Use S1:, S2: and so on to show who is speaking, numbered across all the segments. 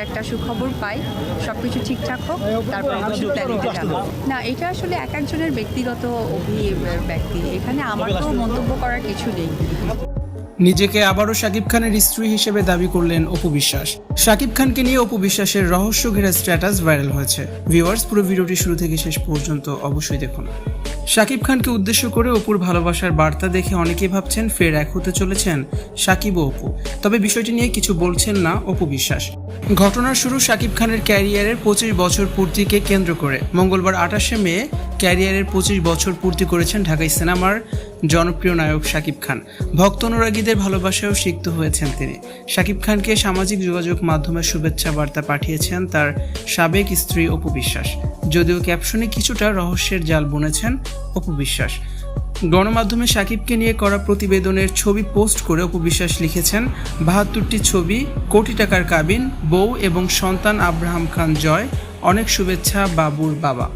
S1: একটা সুখবর পাই সবকিছু ঠিকঠাক হোক তারপর অবশ্যই প্ল্যানিংটা যাব না এটা আসলে এক একজনের ব্যক্তিগত অভি ব্যক্তি এখানে আমার তো মন্তব্য করার কিছু নেই।
S2: নিজেকে আবারও শাকিব খানের স্ত্রী হিসেবে দাবি করলেন অপু বিশ্বাস। শাকিব খানকে নিয়ে অপু বিশ্বাসের রহস্য ঘেরা স্ট্যাটাস ভাইরাল হয়েছে। ভিউয়ার্স পুরো ভিডিওটি শুরু থেকে শেষ পর্যন্ত অবশ্যই দেখুন। শাকিব খানকে উদ্দেশ্য করে অপুর ভালোবাসার বার্তা দেখে অনেকেই ভাবছেন ফের এক হতে চলেছেন শাকিব ও অপু। তবে বিষয়টি নিয়ে কিছু বলছেন না অপু বিশ্বাস। ঘটনার শুরু শাকিব খানের ক্যারিয়ারের পঁচিশ বছর পূর্তিকে কেন্দ্র করে। মঙ্গলবার আঠাশে মে ক্যারিয়ারের পঁচিশ বছর পূর্তি করেছেন ঢাকাই সিনেমার জনপ্রিয় নায়ক শাকিব খান। ভক্ত অনুরাগীদের ভালোবাসায়ও সিক্ত হয়েছেন তিনি। শাকিব খানকে সামাজিক যোগাযোগ মাধ্যমে শুভেচ্ছা বার্তা পাঠিয়েছেন তার সাবেক স্ত্রী অপু বিশ্বাস। যদিও ক্যাপশনে কিছুটা রহস্যের জাল বুনেছেন অপু বিশ্বাস। গণমাধ্যমে সাকিবকে নিয়ে করা প্রতিবেদনের ছবি পোস্ট করে অপু বিশ্বাস লিখেছেন, বাহাত্তরটি ছবি, কোটি টাকার কাবিন, বউ এবং সন্তান আব্রাহাম খান জয়, অনেক শুভেচ্ছা, বাবুর বাবা।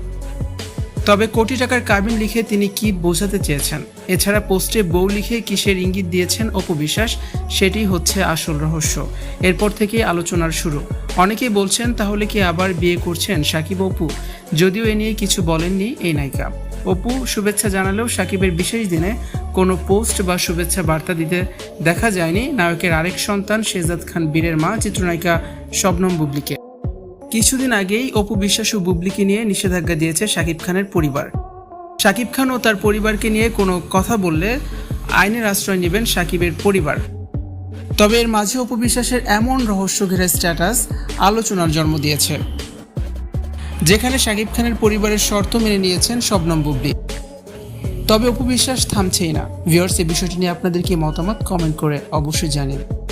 S2: তবে কোটি টাকার কাবিন লিখে তিনি কি বোঝাতে চেয়েছেন? এছাড়া পোস্টে বউ লিখে কিসের ইঙ্গিত দিয়েছেন অপু বিশ্বাস সেটি হচ্ছে আসল রহস্য। এরপর থেকেই আলোচনার শুরু। অনেকেই বলছেন, তাহলে কি আবার বিয়ে করছেন সাকিব অপু? যদিও এ নিয়ে কিছু বলেননি এই নায়িকা। অপু, শুভেচ্ছা জানালেও সাকিবের বিশেষ দিনে কোনো পোস্ট বা শুভেচ্ছা বার্তা দিতে দেখা যায়নি। নায়কের আরেক সন্তান শেজাদ খান বীরের মা, চিত্রনায়িকা শবনম বুবলিকে। কিছুদিন আগেই অপু বিশ্বাস ও বুবলিকে নিয়ে নিষেধাজ্ঞা দিয়েছে শাকিব খানের পরিবার। শাকিব খান ও তার পরিবারকে নিয়ে কোনো কথা বললে আইনের আশ্রয় নেবেন শাকিবের পরিবার। তবে এর মাঝে অপু বিশ্বাসের এমন রহস্য ঘেরা স্ট্যাটাস আলোচনার জন্ম দিয়েছে। যেখানে শাকিব খানের পরিবারের শর্ত মেনে নিয়েছেন শবনম বুবলি। তবে উপবিশ্বাস থামছেই না। ভিওর্স এই বিষয়টি নিয়ে আপনাদের কি মতামত? কমেন্ট করে অবশ্যই জানিয়ে